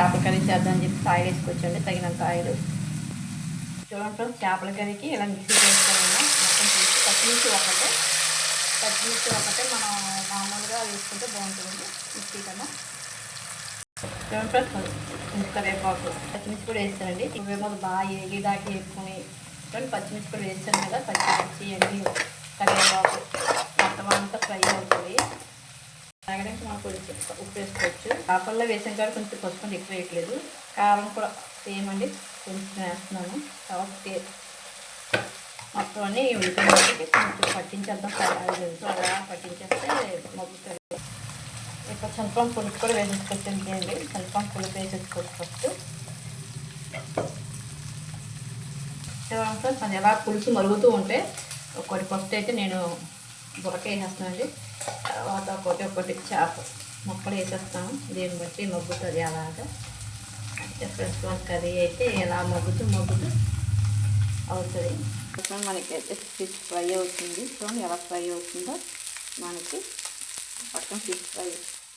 చేపల కర్రీ చేద్దామని చెప్పి ఆయిల్ వేసుకొచ్చండి తగినంత ఆయిల్ చూడండి ఫ్రెండ్స్ చేపల కర్రీకి ఇలా మిక్సీ చేసుకోవాలన్నా మొత్తం తీసి పచ్చిమిర్చి ఒకటే. పచ్చిమిర్చి ఒకటే. మనం మామూలుగా వేసుకుంటే బాగుంటుంది మిక్సీ కన్నా. చూడండి ఫ్రెండ్స్ ఇంత కరివేపాకు పచ్చిమిర్చి కూడా వేస్తానండి. ఇవేమో బాగా ఏగి దాకా వేసుకొని చూడండి పచ్చిమిర్చి కూడా వేస్తాను కదా. పచ్చిమిర్చి అన్నీ కరివేపాకు. మొత్తం అంతా ఫ్రై అవుతుంది. తాగడానికి మనం కొంచెం ఉప్పు వేసుకోవచ్చు. చేపల్లో వేసాం కాబట్టి కొంచెం పసుపు కొంచెం ఎక్కువ వేయట్లేదు. కారం కూడా సేమ్ అండి కొంచెం వేస్తున్నాను. కాబట్టి మొత్తం అన్ని ఉడికినప్పటికీ కొంచెం పట్టించేద్దాం. పర్వాలేదు అలా పట్టించేస్తే మొగ్గుతుంది ఇప్పుడు చంపం పులుపు కూడా వేసేసుకోవచ్చు అండి చంపం పులుపు వేసేసుకోవచ్చు ఫస్ట్. చూడండి ఎలా పులుసు మరుగుతూ ఉంటే ఒకటి ఫస్ట్ అయితే నేను బురక వేసేస్తానండి తర్వాత ఒకటి ఒకటి చేప ముక్కలు వేసేస్తాను దీన్ని బట్టి మగ్గుతుంది అలాగా. వన్ కర్రీ అయితే ఎలా మగ్గుతూ మగ్గుతూ అవుతుంది. ఇప్పుడు మనకి అయితే ఫిష్ ఫ్రై అవుతుంది. చూడండి ఎలా ఫ్రై అవుతుందో. మనకి పక్కన ఫిష్ ఫ్రై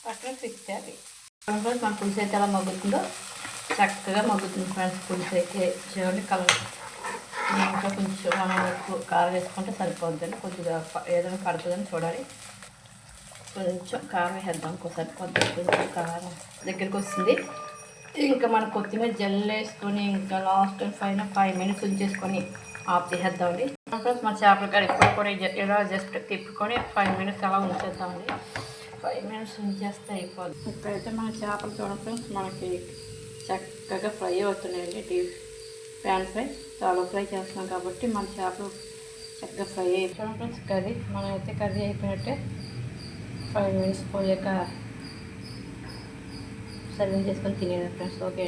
పక్కన ఫిష్ కర్రీ ఫ్రెండ్స్ మన పులుసు అయితే ఎలా మగ్గుతుందో. చక్కగా మగ్గుతుంది ఫ్రెండ్స్ పులుసు అయితే చూడండి కలర్. ఇంకా కొంచెం మనం ఎక్కువ కారం వేసుకుంటే సరిపోద్దండి కొద్దిగా ఏదైనా పడుతుందని చూడాలి. కొంచెం కారం వేద్దాం ఇంకోసారి కొద్దిగా కొంచెం కారం దగ్గరికి వస్తుంది. ఇంకా మనం కొత్తిమీర జల్లు వేసుకొని ఇంకా లాస్ట్ ఫైవ్ ఫైవ్ మినిట్స్ ఉంచేసుకొని ఆఫ్ చేసేద్దామండి. ఫ్రెండ్స్ మన చేపల కాడ ఇప్పుడు కూడా ఇలా జస్ట్ తిప్పుకొని ఫైవ్ మినిట్స్ అలా ఉంచేద్దామండి. ఫైవ్ మినిట్స్ ఉంచేస్తే అయిపోద్ది. ఇప్పుడైతే మన చేపలు చూడండి ఫ్రెండ్స్ మనకి చక్కగా ఫ్రై అవుతున్నాయండి. డీప్ ప్యాన్ ఫ్రై చాలా ఫ్రై చేస్తున్నాం కాబట్టి మన చేపలు చక్కగా ఫ్రై అయిపోయాం ఫ్రెండ్స్. కర్రీ మనం అయితే కర్రీ అయిపోయినట్టే ఫైవ్ మినిట్స్ పోయాక సర్వింగ్ చేసుకొని తినేది ఫ్రెండ్స్. ఓకే